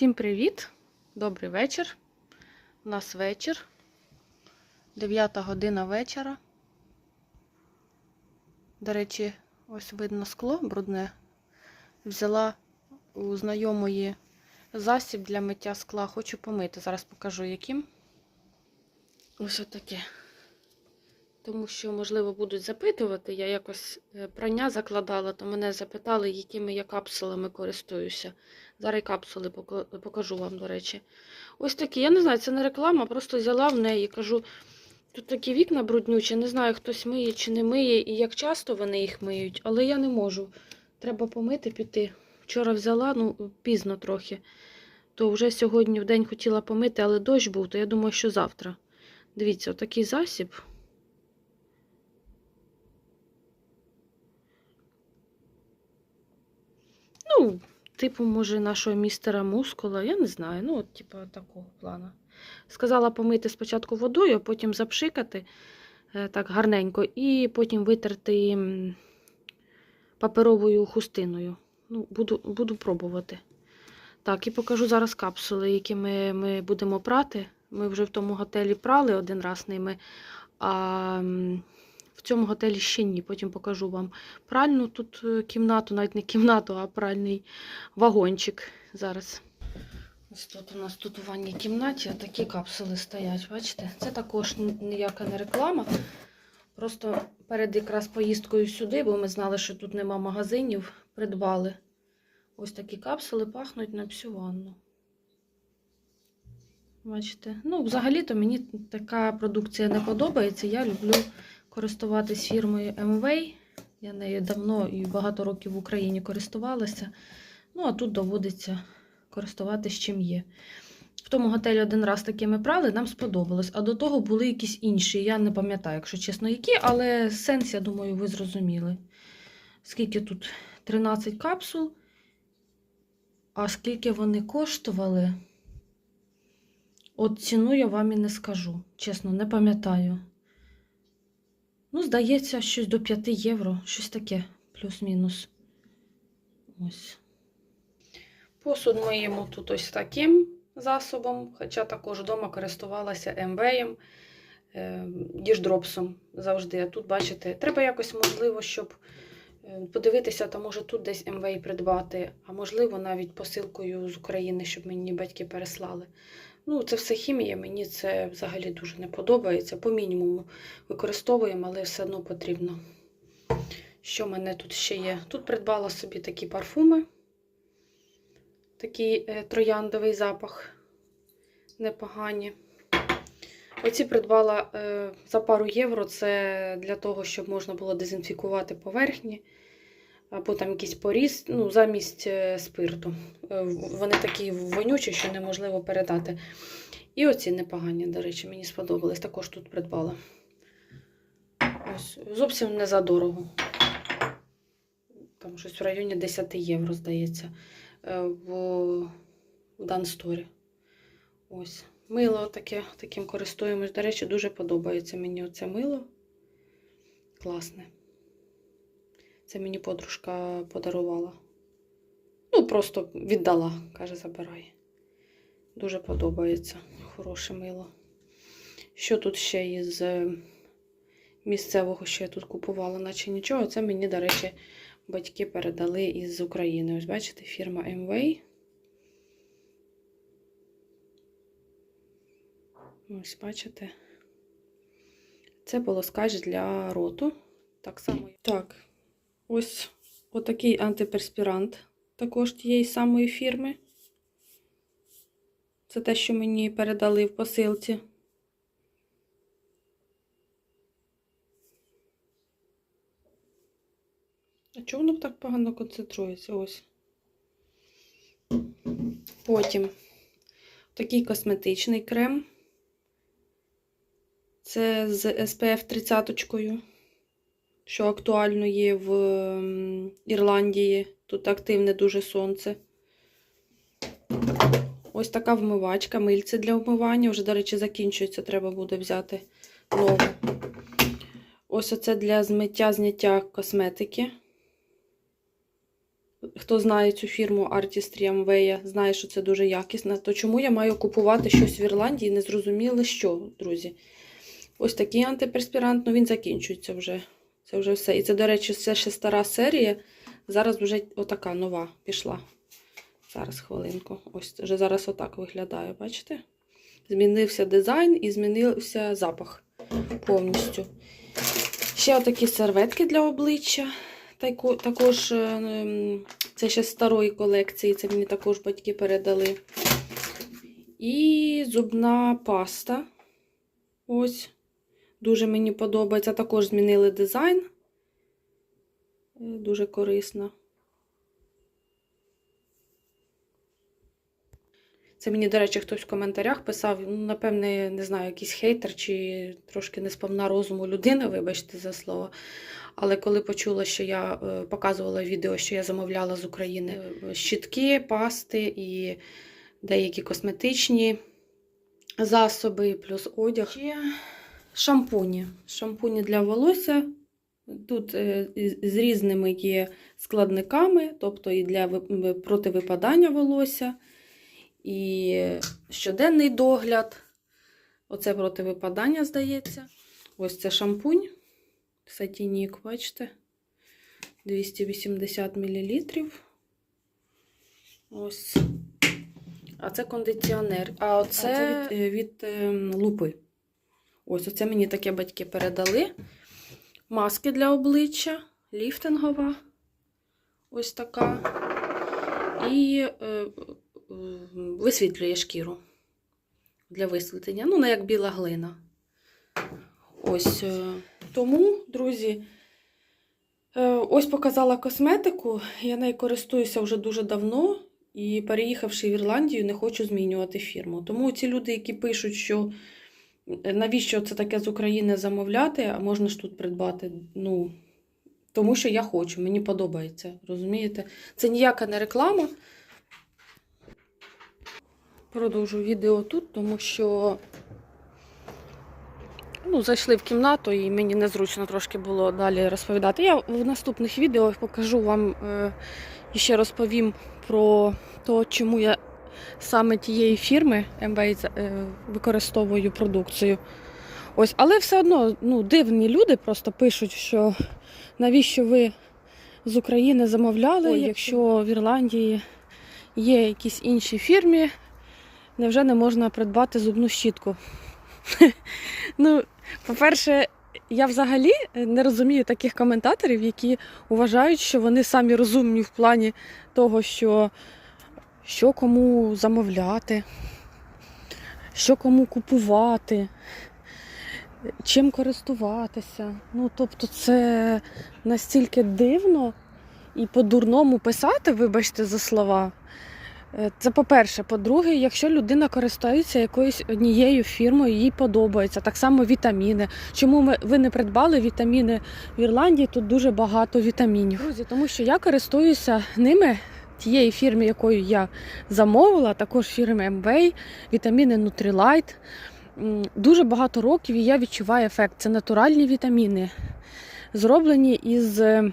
Всім привіт! Добрий вечір. У нас вечір. 9 година вечора. До речі, ось видно скло брудне. Взяла у знайомої засіб для миття скла. Хочу помити. Зараз покажу яким. Ось отаке. Тому що, можливо, будуть запитувати. Я якось е, прання закладала, то мене запитали, якими я капсулами користуюся. Зараз капсули покажу вам, до речі. Ось такі. Я не знаю, це не реклама, просто взяла в неї. Кажу, тут такі вікна бруднючі, не знаю, хтось миє чи не миє, і як часто вони їх миють, але я не можу. Треба помити, піти. Вчора взяла, ну, пізно трохи. То вже сьогодні в день хотіла помити, але дощ був, то я думаю, що завтра. Дивіться, отакий засіб. Ну, типу, може, нашого містера мускула, я не знаю. Ну, от, типу, такого плану. Сказала помити спочатку водою, а потім запшикати е, так гарненько, і потім витерти паперовою хустиною. Ну, буду, буду пробувати. Так, і покажу зараз капсули, які ми, ми будемо прати. Ми вже в тому готелі прали один раз ними, а в цьому готелі ще ні. Потім покажу вам пральну тут е, кімнату, навіть не кімнату, а пральний вагончик зараз. Ось тут у нас тут у ванній кімнаті такі капсули стоять, бачите? Це також ніяка не реклама. Просто перед якраз поїздкою сюди, бо ми знали, що тут нема магазинів, придбали. Ось такі капсули пахнуть на всю ванну. Бачите? Ну, взагалі-то мені така продукція не подобається. Я люблю користуватись фірмою MV. Я нею давно і багато років в Україні користувалася. Ну, а тут доводиться користуватись чим є. В тому готелі один раз такими прали, нам сподобалось. А до того були якісь інші. Я не пам'ятаю, якщо чесно, які, але сенс, я думаю, ви зрозуміли. Скільки тут 13 капсул. А скільки вони коштували? От ціну я вам і не скажу. Чесно, не пам'ятаю. Ну, здається, щось до 5 євро, щось таке, плюс-мінус. Ось. Посуд миємо тут ось таким засобом, хоча також вдома користувалася МВєм, е, діждропсом завжди. А тут, бачите, треба якось, можливо, щоб е, подивитися, то може тут десь МВ придбати, а можливо, навіть посилкою з України, щоб мені батьки переслали. Ну, це все хімія, мені це взагалі дуже не подобається. По мінімуму використовуємо, але все одно потрібно. Що в мене тут ще є? Тут придбала собі такі парфуми. Такий е, трояндовий запах. Непогані. Оці придбала е, за пару євро. Це для того, щоб можна було дезінфікувати поверхні. Або там якийсь поріз, ну, замість е, спирту. Е, Вони такі вонючі, що неможливо передати. І оці непогані, до речі, мені сподобались. Також тут придбала. Ось, зовсім не за дорого. Там щось в районі 10 євро, здається, е, в, в Дансторі. Ось. Мило таке, таким користуємось. До речі, дуже подобається мені оце мило. Класне. Це мені подружка подарувала. Ну, просто віддала, каже, забирай. Дуже подобається. Хороше мило. Що тут ще із е, місцевого, що я тут купувала, наче нічого. Це мені, до речі, батьки передали із України. Ось бачите, фірма MV. Ось, бачите. Це полоскач для роту. Так само. Так, ось отакий антиперспірант також тієї самої фірми. Це те, що мені передали в посилці. А чому воно так погано концентрується? Ось. Потім такий косметичний крем. Це з SPF 30, що актуально є в Ірландії. Тут активне дуже сонце. Ось така вмивачка, мильце для вмивання. Вже, до речі, закінчується, треба буде взяти нову. Ось оце для змиття, зняття косметики. хто знає цю фірму Artistry Amway, знає, що це дуже якісно, то чому я маю купувати щось в Ірландії? Не зрозуміли, що, друзі. Ось такий антиперспірант, ну він закінчується вже. Це вже все. І це, до речі, це ще стара серія. Зараз вже отака нова пішла. Зараз хвилинку. Ось вже зараз отак виглядає, бачите? Змінився дизайн і змінився запах повністю. Ще отакі серветки для обличчя. Також е, це ще з старої колекції, це мені також батьки передали. І зубна паста. Ось. Дуже мені подобається. Також змінили дизайн. Е, Дуже корисно. Це мені, до речі, хтось в коментарях писав, ну, напевне, не знаю, якийсь хейтер чи трошки несповна розуму людина, вибачте за слово. Але коли почула, що я е, показувала відео, що я замовляла з України е, щітки, пасти і деякі косметичні засоби, плюс одяг. Шампуні. Шампуні для волосся. Тут е, з різними є складниками, тобто і для ви- противипадання волосся, і щоденний догляд. Оце противипадання, здається. Ось це шампунь. Сатінік, бачите? 280 мл. Ось. А це кондиціонер. А оце від, е, від ем, лупи. Ось оце мені таке батьки передали. Маски для обличчя, ліфтингова. Ось така. І е, е, висвітлює шкіру для висвітлення. Ну, не як біла глина. Ось. е, Тому, друзі, е, ось показала косметику. Я нею користуюся вже дуже давно. І переїхавши в Ірландію, не хочу змінювати фірму. Тому ці люди, які пишуть, що навіщо це таке з України замовляти, а можна ж тут придбати. Ну, тому що я хочу, мені подобається. Розумієте? Це ніяка не реклама. Продовжу відео тут, тому що ну, зайшли в кімнату і мені незручно трошки було далі розповідати. Я в наступних відео покажу вам е, і ще розповім про те, чому я саме тієї фірми MBA е, використовую продукцію. Ось, але все одно ну, дивні люди просто пишуть, що навіщо ви з України замовляли, Ой, якщо в Ірландії є якісь інші фірмі, невже не можна придбати зубну щітку? Ну, по-перше, я взагалі не розумію таких коментаторів, які вважають, що вони самі розумні в плані того, що, що кому замовляти, що кому купувати, чим користуватися. Ну, тобто, це настільки дивно і по-дурному писати, вибачте за слова. Е, Це по-перше. По-друге, якщо людина користується якоюсь однією фірмою, їй подобається. Так само вітаміни. Чому ми, ви не придбали вітаміни в Ірландії? Тут дуже багато вітамінів. Друзі, тому що я користуюся ними, тієї фірми, якою я замовила, також фірми MBA, вітаміни Nutrilite. Дуже багато років і я відчуваю ефект. Це натуральні вітаміни, зроблені із е,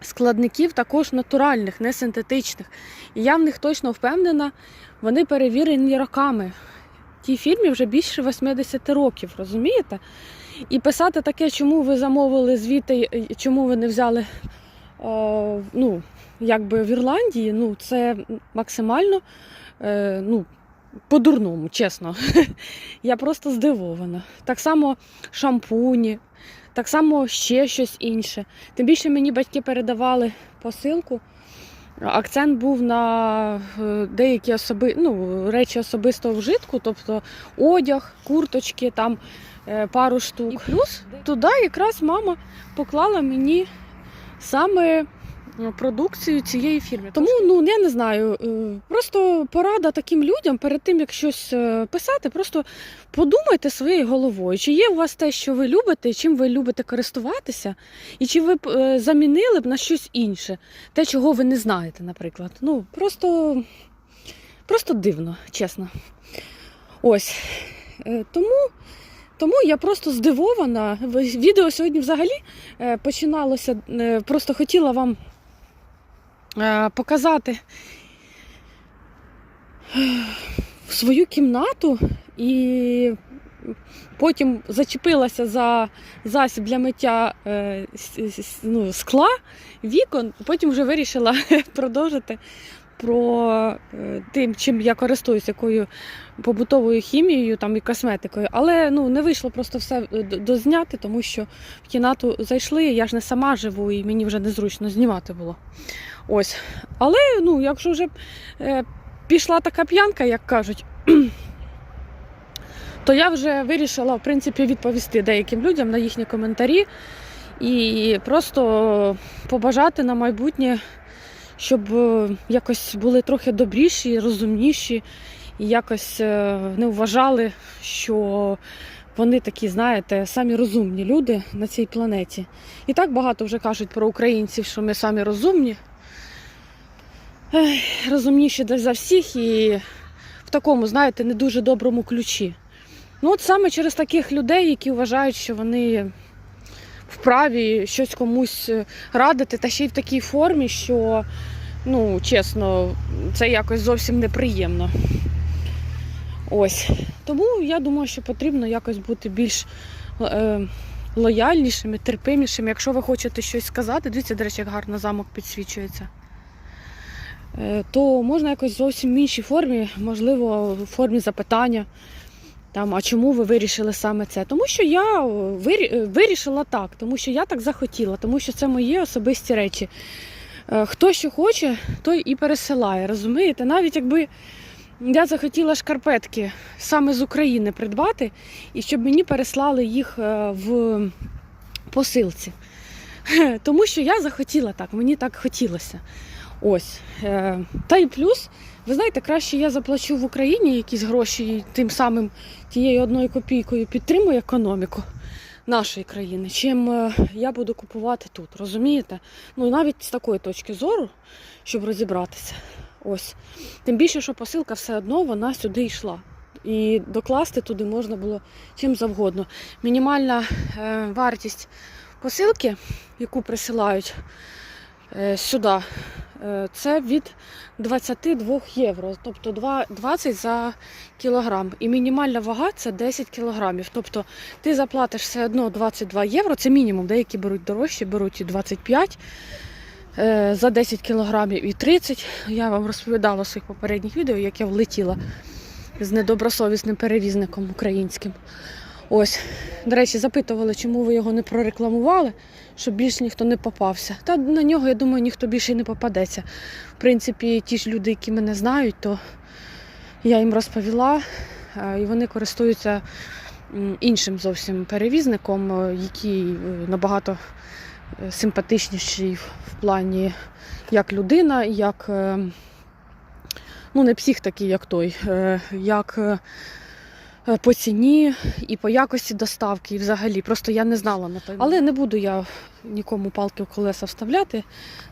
складників також натуральних, не синтетичних. І я в них точно впевнена, вони перевірені роками. Тій фірмі вже більше 80 років, розумієте? І писати таке, чому ви замовили звідти, чому ви не взяли е, ну, якби в Ірландії, ну, це максимально е, ну, по-дурному, чесно. Я просто здивована. Так само шампуні, так само ще щось інше. Тим більше мені батьки передавали посилку. Акцент був на е, деякі особи, ну, речі особистого вжитку, тобто одяг, курточки, там е, пару штук. І плюс туди якраз мама поклала мені саме продукцію цієї фірми. Тому ну я не знаю. е, Просто порада таким людям перед тим, як щось е, писати, просто подумайте своєю головою, чи є у вас те, що ви любите, чим ви любите користуватися, і чи ви б е, замінили б на щось інше, те, чого ви не знаєте, наприклад. Ну, просто, просто дивно, чесно. Ось. Е, Тому. Тому я просто здивована. Відео сьогодні взагалі е, починалося. е, Просто хотіла вам е, показати е, свою кімнату і потім зачепилася за засіб для миття е, ну, скла, вікон, потім вже вирішила продовжити про е, тим, чим я користуюся, якою побутовою хімією там, і косметикою. Але ну, не вийшло просто все дозняти, тому що в кімнату зайшли, я ж не сама живу, і мені вже незручно знімати було. Ось. Але ну, якщо вже е, пішла така п'янка, як кажуть, то я вже вирішила в принципі відповісти деяким людям на їхні коментарі і просто побажати на майбутнє, щоб е, якось були трохи добріші, розумніші і якось е, не вважали, що вони такі, знаєте, самі розумні люди на цій планеті. І так багато вже кажуть про українців, що ми самі розумні. Розумніші за всіх і в такому, знаєте, не дуже доброму ключі. Ну, от саме через таких людей, які вважають, що вони вправі щось комусь е, радити, та ще й в такій формі, що, ну, чесно, це якось зовсім неприємно. Ось. Тому я думаю, що потрібно якось бути більш е, лояльнішими, терпимішими. Якщо ви хочете щось сказати, дивіться, до речі, як гарно замок підсвічується. Е, то можна якось зовсім в іншій формі, можливо, в формі запитання. Там, а чому ви вирішили саме це? Тому що я вирі- е, вирішила так, тому що я так захотіла, тому що це мої особисті речі. Е, Хто що хоче, той і пересилає, розумієте? Навіть якби я захотіла шкарпетки саме з України придбати, і щоб мені переслали їх е, в посилці. Тому що я захотіла так, мені так хотілося. Ось. Е, Та й плюс, ви знаєте, краще я заплачу в Україні якісь гроші і тим самим тією одною копійкою підтримую економіку нашої країни, чим е, я буду купувати тут. Розумієте? Ну і навіть з такої точки зору, щоб розібратися. Ось. Тим більше, що посилка все одно вона сюди йшла. І докласти туди можна було чим завгодно. Мінімальна е, вартість посилки, яку присилають сюди, це від 22 євро, тобто 20 за кілограм. І мінімальна вага це 10 кілограмів. Тобто ти заплатиш все одно 22 євро, це мінімум. Деякі беруть дорожче, беруть і 25 е, за 10 кілограмів і 30. Я вам розповідала в своїх попередніх відео, як я влетіла з недобросовісним перевізником українським. Ось, до речі, запитували, чому ви його не прорекламували, щоб більше ніхто не попався. Та на нього, я думаю, ніхто більше й не попадеться. В принципі, ті ж люди, які мене знають, то я їм розповіла, е, і вони користуються іншим зовсім перевізником, е, який е, набагато симпатичніший в плані як людина, як е, ну не псих такий, як той, як по ціні і по якості доставки, і взагалі. Просто я не знала на той. Але не буду я нікому палки в колеса вставляти.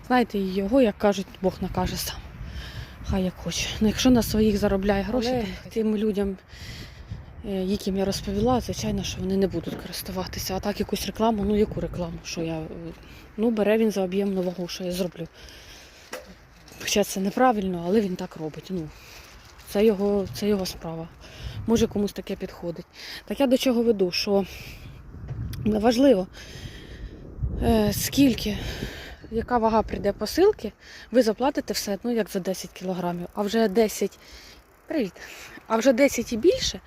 Знаєте, і його, як кажуть, Бог накаже сам. Хай як хоче. Ну, якщо на своїх заробляє гроші, Але тим людям, е, яким я розповіла, звичайно, що вони не будуть користуватися. А так якусь рекламу, ну яку рекламу? Що я, е, ну бере він за об'ємну вагу, що я зроблю. Хоча це неправильно, але він так робить. Ну, це його, це його справа. Може комусь таке підходить. Так я до чого веду, що неважливо, е, скільки, яка вага прийде посилки, ви заплатите все одно як за 10 кілограмів. А вже 10, привіт, а вже 10 і більше,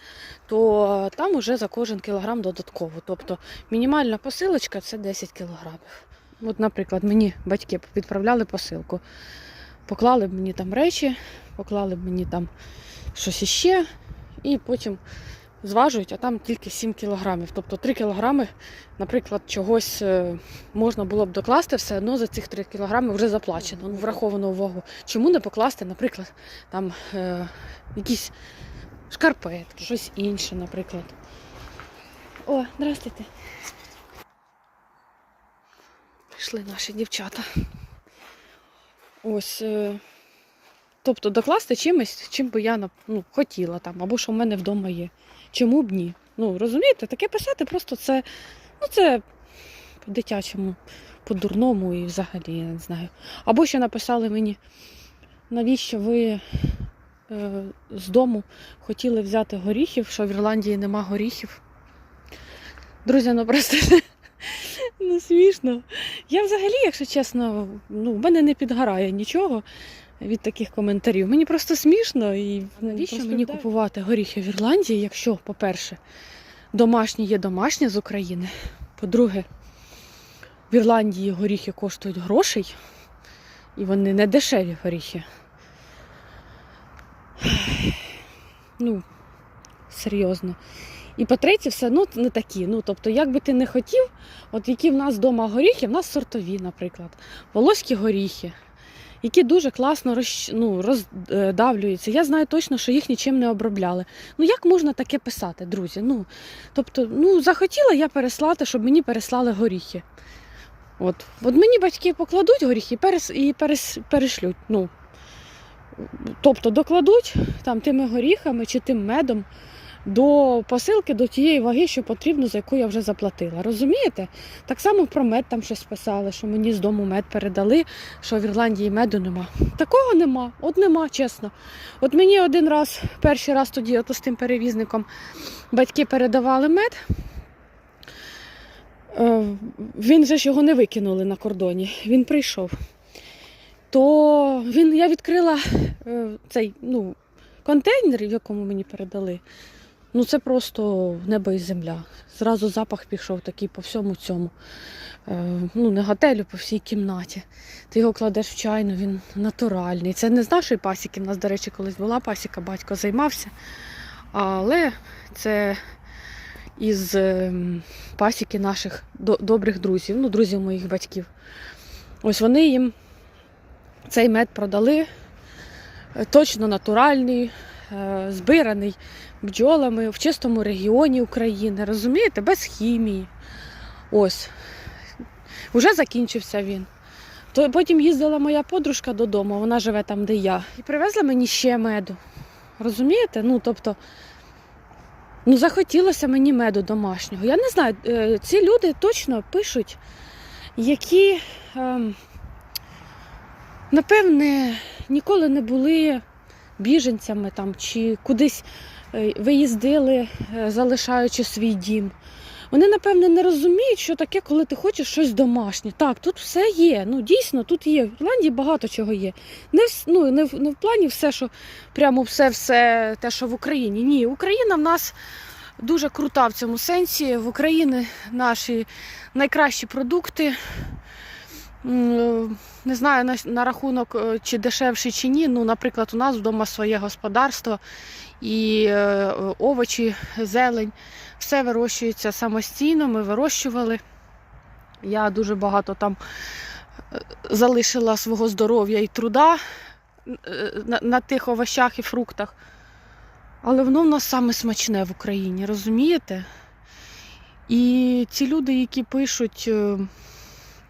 то там уже за кожен кілограм додатково. Тобто мінімальна посилочка це 10 кілограмів. От, наприклад, мені батьки відправляли посилку. Поклали б мені там речі, поклали б мені там щось іще, і потім зважують, а там тільки 7 кілограмів. Тобто 3 кілограми, наприклад, чогось е, можна було б докласти, все одно за цих 3 кілограми вже заплачено, ну, враховано в вагу. Чому не покласти, наприклад, там е, якісь шкарпетки, щось інше, наприклад. О, здрастуйте. Пішли наші дівчата. Ось. е, Тобто докласти чимось, чим би я ну, хотіла там, або що в мене вдома є. Чому б ні? Ну, розумієте, таке писати просто це, ну, це по-дитячому по-дурному і взагалі я не знаю. Або ще написали мені, навіщо ви е, з дому хотіли взяти горіхів, що в Ірландії нема горіхів. Друзі, ну просто ну, смішно. Я взагалі, якщо чесно, ну, в мене не підгорає нічого від таких коментарів. Мені просто смішно і навіщо мені купувати горіхи в Ірландії, якщо, по-перше, домашні є домашні з України. По-друге, в Ірландії горіхи коштують грошей, і вони не дешеві горіхи. Ну, серйозно. І по-третє, все одно не такі. Ну, тобто, як би ти не хотів, от які в нас вдома горіхи, в нас сортові, наприклад, волоські горіхи, які дуже класно розч... ну, роздавлюються. Я знаю точно, що їх нічим не обробляли. Ну як можна таке писати, друзі? Ну, тобто, ну, захотіла я переслати, щоб мені переслали горіхи. От, от мені батьки покладуть горіхи і, перес... і перес... перешлють. Ну, тобто докладуть там тими горіхами чи тим медом до посилки, до тієї ваги, що потрібно, за яку я вже заплатила. Розумієте? Так само про мед там щось писали, що мені з дому мед передали, що в Ірландії меду нема. Такого нема, от нема, чесно. От мені один раз, перший раз тоді, от з тим перевізником, батьки передавали мед. Е, Він же ж його не викинули на кордоні. Він прийшов. То він, я відкрила е, цей ну, контейнер, в якому мені передали. Ну це просто небо і земля. Зразу запах пішов такий по всьому цьому. Е, ну, не готелю, по всій кімнаті. Ти його кладеш в чайну, він натуральний. Це не з нашої пасіки. У нас, до речі, колись була пасіка, батько займався. Але це із ем, пасіки наших до- добрих друзів, ну, друзів моїх батьків. Ось вони їм цей мед продали. е, Точно натуральний, е, збираний бджолами в чистому регіоні України. Розумієте, без хімії. Ось. Уже закінчився він. То потім їздила моя подружка додому, вона живе там, де я, і привезла мені ще меду. Розумієте? Ну, тобто, ну, захотілося мені меду домашнього. Я не знаю, е, ці люди точно пишуть, які, ем, напевне, ніколи не були біженцями там, чи кудись виїздили, е, залишаючи свій дім. Вони, напевне, не розуміють, що таке, коли ти хочеш щось домашнє. Так, тут все є. Ну, дійсно, тут є. В Ірландії багато чого є. Не в, ну, не, в, не в плані все, що прямо все-все те, що в Україні. Ні, Україна в нас дуже крута в цьому сенсі. В Україні наші найкращі продукти. М, Не знаю на, на рахунок, е, чи дешевші, чи ні. Ну, наприклад, у нас вдома своє господарство і е, овочі, зелень. Все вирощується самостійно, ми вирощували. Я дуже багато там е, залишила свого здоров'я і труда е, на, на тих овощах і фруктах. Але воно в нас саме смачне в Україні, розумієте? І ці люди, які пишуть, е,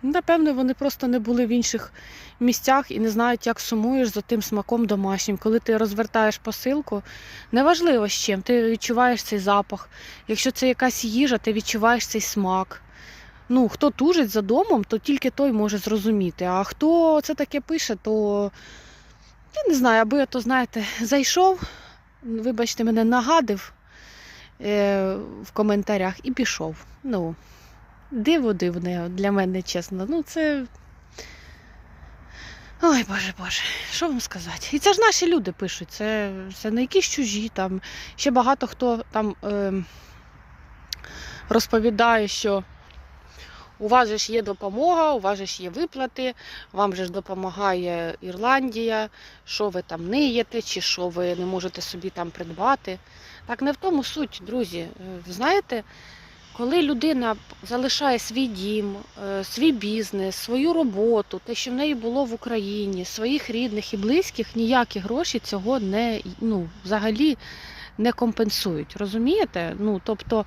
напевно, вони просто не були в інших місцях і не знають, як сумуєш за тим смаком домашнім. Коли ти розвертаєш посилку, неважливо з чим, ти відчуваєш цей запах. Якщо це якась їжа, ти відчуваєш цей смак. Ну, хто тужить за домом, то тільки той може зрозуміти. А хто це таке пише, то я не знаю, аби то, знаєте, зайшов, вибачте, мене нагадив е, в коментарях і пішов. Ну, диво дивне для мене, чесно. Ну, це. Ой, Боже Боже, що вам сказати? І це ж наші люди пишуть, це, це не якісь чужі. Там. Ще багато хто там е, розповідає, що у вас же ж є допомога, у вас же ж є виплати, вам же ж допомагає Ірландія, що ви там ниєте, чи що ви не можете собі там придбати. Так не в тому суть, друзі. Е, Знаєте, коли людина залишає свій дім, е, свій бізнес, свою роботу, те, що в неї було в Україні, своїх рідних і близьких, ніякі гроші цього не ну, взагалі не компенсують. Розумієте? Ну, тобто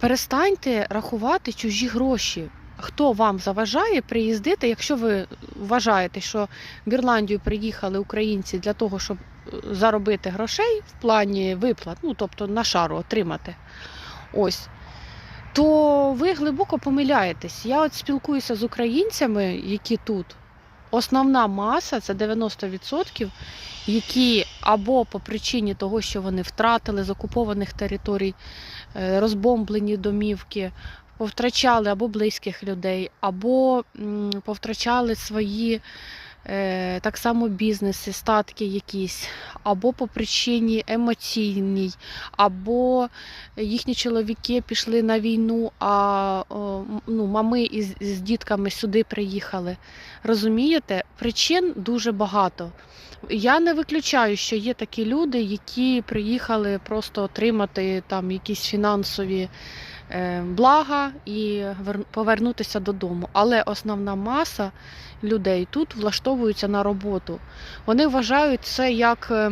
перестаньте рахувати чужі гроші. Хто вам заважає приїздити, якщо ви вважаєте, що в Ірландію приїхали українці для того, щоб е, заробити грошей в плані виплат, ну тобто на шару отримати. Ось то ви глибоко помиляєтесь. Я от спілкуюся з українцями, які тут. Основна маса це 90%, які або по причині того, що вони втратили з окупованих територій е, розбомблені домівки, повтрачали або близьких людей, або повтрачали свої так само бізнеси, статки якісь, або по причині емоційній, або їхні чоловіки пішли на війну, а ну, мами із, з дітками сюди приїхали. Розумієте, причин дуже багато. Я не виключаю, що є такі люди, які приїхали просто отримати там якісь фінансові е, блага і вер- повернутися додому. Але основна маса людей тут влаштовуються на роботу. Вони вважають це як е,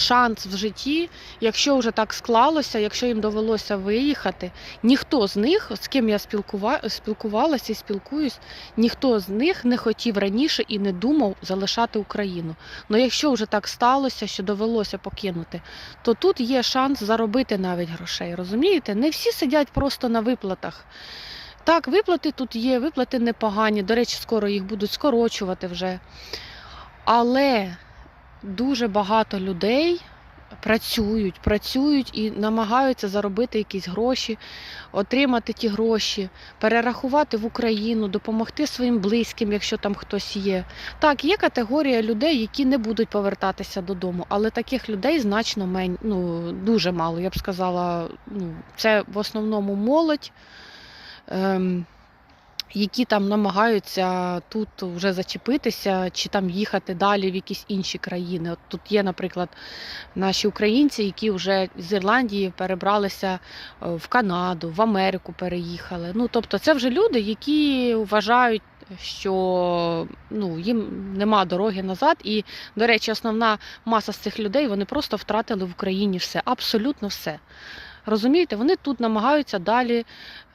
шанс в житті, якщо вже так склалося, якщо їм довелося виїхати. Ніхто з них, з ким я спілкува... спілкувалася і спілкуюсь, ніхто з них не хотів раніше і не думав залишати Україну. Ну якщо вже так сталося, що довелося покинути, то тут є шанс заробити навіть грошей. Розумієте? Не всі сидять просто на виплатах. Так, виплати тут є, виплати непогані. До речі, скоро їх будуть скорочувати вже. Але дуже багато людей працюють, працюють і намагаються заробити якісь гроші, отримати ті гроші, перерахувати в Україну, допомогти своїм близьким, якщо там хтось є. Так, є категорія людей, які не будуть повертатися додому, але таких людей значно мен... ну, дуже мало. Я б сказала, ну, це в основному молодь. Ем, які там намагаються тут вже зачепитися, чи там їхати далі в якісь інші країни. От тут є, наприклад, наші українці, які вже з Ірландії перебралися е, в Канаду, в Америку переїхали. Ну, тобто, це вже люди, які вважають. Що ну, їм нема дороги назад, і, до речі, основна маса з цих людей вони просто втратили в Україні все, абсолютно все. Розумієте, вони тут намагаються далі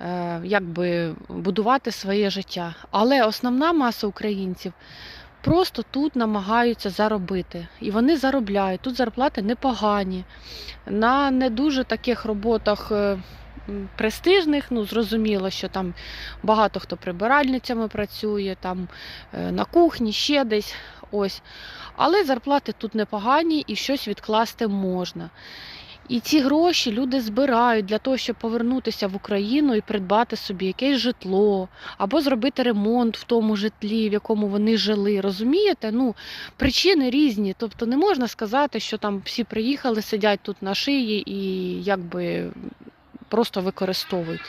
е, якби будувати своє життя. Але основна маса українців просто тут намагаються заробити. І вони заробляють. Тут зарплати непогані. На не дуже таких роботах. е, Престижних, ну зрозуміло, що там багато хто прибиральницями працює, там е, на кухні, ще десь ось. Але зарплати тут непогані і щось відкласти можна. І ці гроші люди збирають для того, щоб повернутися в Україну і придбати собі якесь житло, або зробити ремонт в тому житлі, в якому вони жили. Розумієте? Ну, причини різні. Тобто не можна сказати, що там всі приїхали, сидять тут на шиї і якби просто використовують.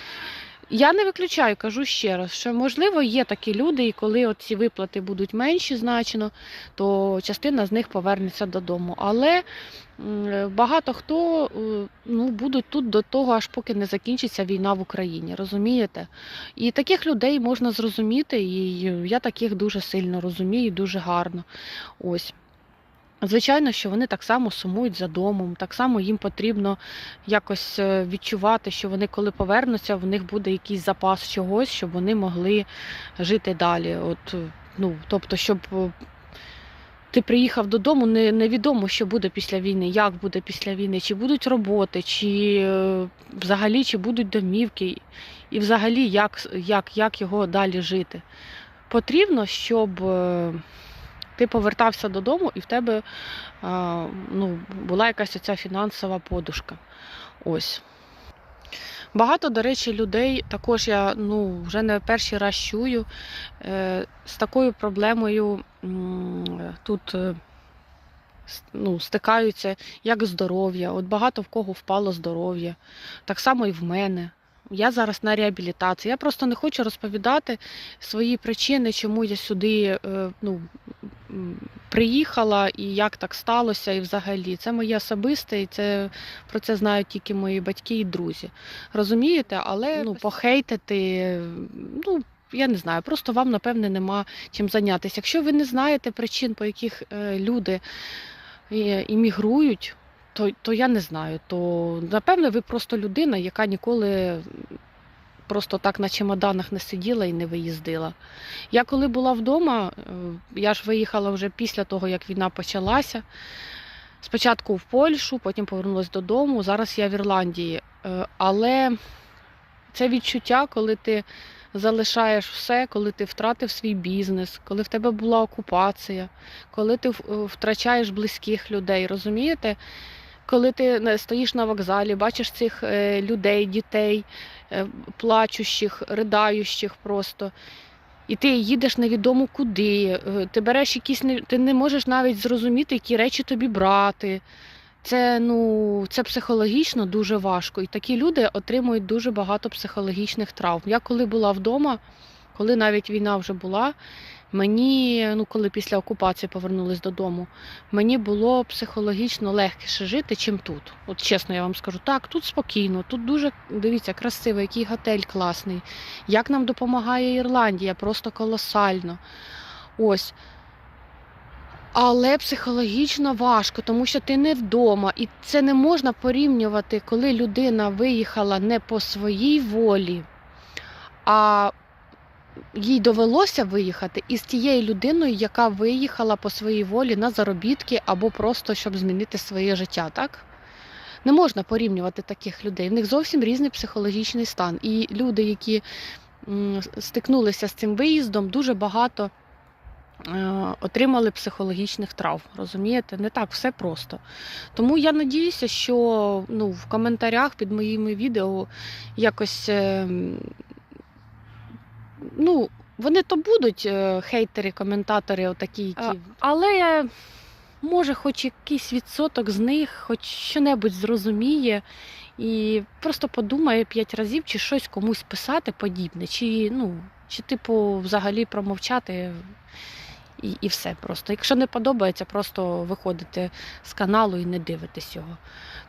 Я не виключаю, кажу ще раз, що можливо є такі люди, і коли от ці виплати будуть менші значно, то частина з них повернеться додому. Але багато хто е, ну, будуть тут до того, аж поки не закінчиться війна в Україні, розумієте? І таких людей можна зрозуміти, і я таких дуже сильно розумію, дуже гарно. Ось. Звичайно, що вони так само сумують за домом, так само їм потрібно якось е, відчувати, що вони, коли повернуться, в них буде якийсь запас чогось, щоб вони могли жити далі. От, е, ну, тобто, щоб е, ти приїхав додому, не, невідомо, що буде після війни, як буде після війни, чи будуть роботи, чи взагалі чи будуть домівки, і взагалі як, як, як його далі жити. Потрібно, щоб. Е, ти повертався додому, і в тебе а, ну, була якась оця фінансова подушка. Ось. Багато, до речі, людей також я ну, вже не перший раз чую е, з такою проблемою тут е, ну, стикаються, як здоров'я. От багато в кого впало здоров'я. Так само і в мене. Я зараз на реабілітації. Я просто не хочу розповідати свої причини, чому я сюди е, ну, приїхала і як так сталося, і взагалі. Це моє особисте, і це про це знають тільки мої батьки і друзі. Розумієте, але ну, похейтити, ну. Я не знаю, просто вам, напевне, нема чим зайнятися. Якщо ви не знаєте причин, по яких е, люди е, іммігрують, то, то я не знаю. То напевне, ви просто людина, яка ніколи просто так на чемоданах не сиділа і не виїздила. Я коли була вдома, е, я ж виїхала вже після того, як війна почалася. Спочатку в Польщу, потім повернулася додому. Зараз я в Ірландії. Е, Але Це відчуття, коли ти залишаєш все, коли ти втратив свій бізнес, коли в тебе була окупація, коли ти втрачаєш близьких людей, розумієте? Коли ти не- стоїш на вокзалі, бачиш цих е, людей, дітей, е, плачущих, ридаючих просто. І ти їдеш невідомо куди, е, ти береш якісь ти не можеш навіть зрозуміти, які речі тобі брати. Це ну це психологічно дуже важко. І такі люди отримують дуже багато психологічних травм. Я коли була вдома, коли навіть війна вже була, мені, ну коли після окупації повернулись додому, мені було психологічно легкіше жити, чим тут. От чесно, я вам скажу, так, тут спокійно, тут дуже дивіться, красиво, який готель класний. Як нам допомагає Ірландія, просто колосально. Ось. Але психологічно важко, тому що ти не вдома, і це не можна порівнювати, коли людина виїхала не по своїй волі, а їй довелося виїхати із тією людиною, яка виїхала по своїй волі на заробітки або просто щоб змінити своє життя, так? Не можна порівнювати таких людей. В них зовсім різний психологічний стан. І люди, які стикнулися з цим виїздом, дуже багато е, отримали психологічних травм. Розумієте, не так все просто. Тому я надіюся, що ну, в коментарях під моїми відео якось. Е, Ну, вони то будуть е, хейтери, коментатори, отакі, які. Але може, хоч якийсь відсоток з них, хоч що-небудь зрозуміє і просто подумає п'ять разів, чи щось комусь писати подібне, чи, ну, чи типу, взагалі промовчати і, і все просто. Якщо не подобається, просто виходите з каналу і не дивитесь його.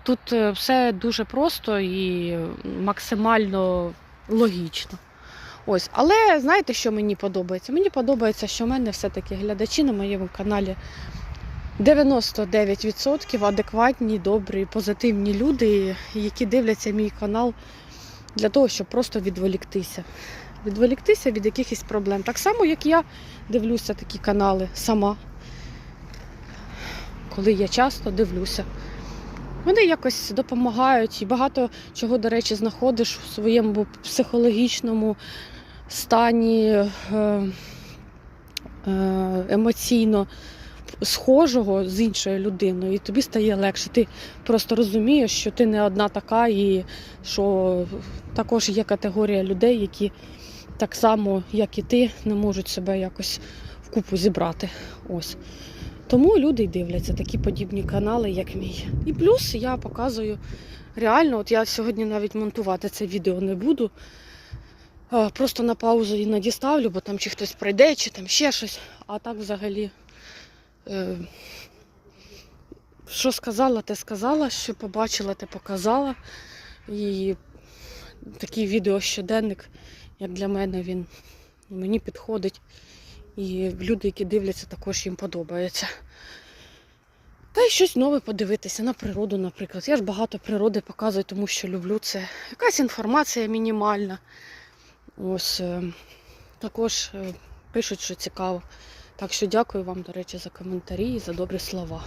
Тут е, все дуже просто і максимально логічно. Ось, але знаєте, що мені подобається? Мені подобається, що в мене все-таки глядачі на моєму каналі 99% адекватні, добрі, позитивні люди, які дивляться мій канал для того, щоб просто відволіктися. Відволіктися від якихось проблем. Так само, як я дивлюся такі канали сама, коли я часто дивлюся. Вони якось допомагають і багато чого, до речі, знаходиш у своєму психологічному стані е, е, емоційно схожого з іншою людиною, і тобі стає легше. Ти просто розумієш, що ти не одна така, і що також є категорія людей, які так само, як і ти, не можуть себе якось вкупу зібрати. Ось. Тому люди й дивляться такі подібні канали, як мій. І плюс я показую реально, от я сьогодні навіть монтувати це відео не буду. Просто на паузу і надіставлю, бо там чи хтось прийде, чи там ще щось. А так взагалі, е, що сказала, те сказала, що побачила, те показала. І такий відеощоденник, як для мене, він мені підходить. І люди, які дивляться, також їм подобається. Та й щось нове подивитися на природу, наприклад. Я ж багато природи показую, тому що люблю це. Якась інформація мінімальна. Ось е, також е, пишуть, що цікаво. Так що дякую вам, до речі, за коментарі і за добрі слова.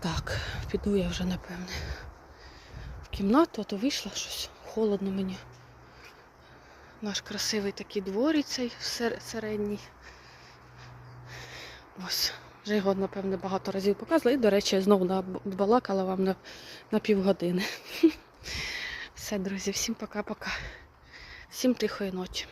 Так, піду я вже, напевне, в кімнату, а то вийшла щось. Холодно мені. Наш красивий такий дворик цей середній. Ось. Вже його, напевне, багато разів показувала. І, до речі, я знову набалакала вам на, на півгодини. Все, друзі, всім пока-пока. Всім тихої ночі.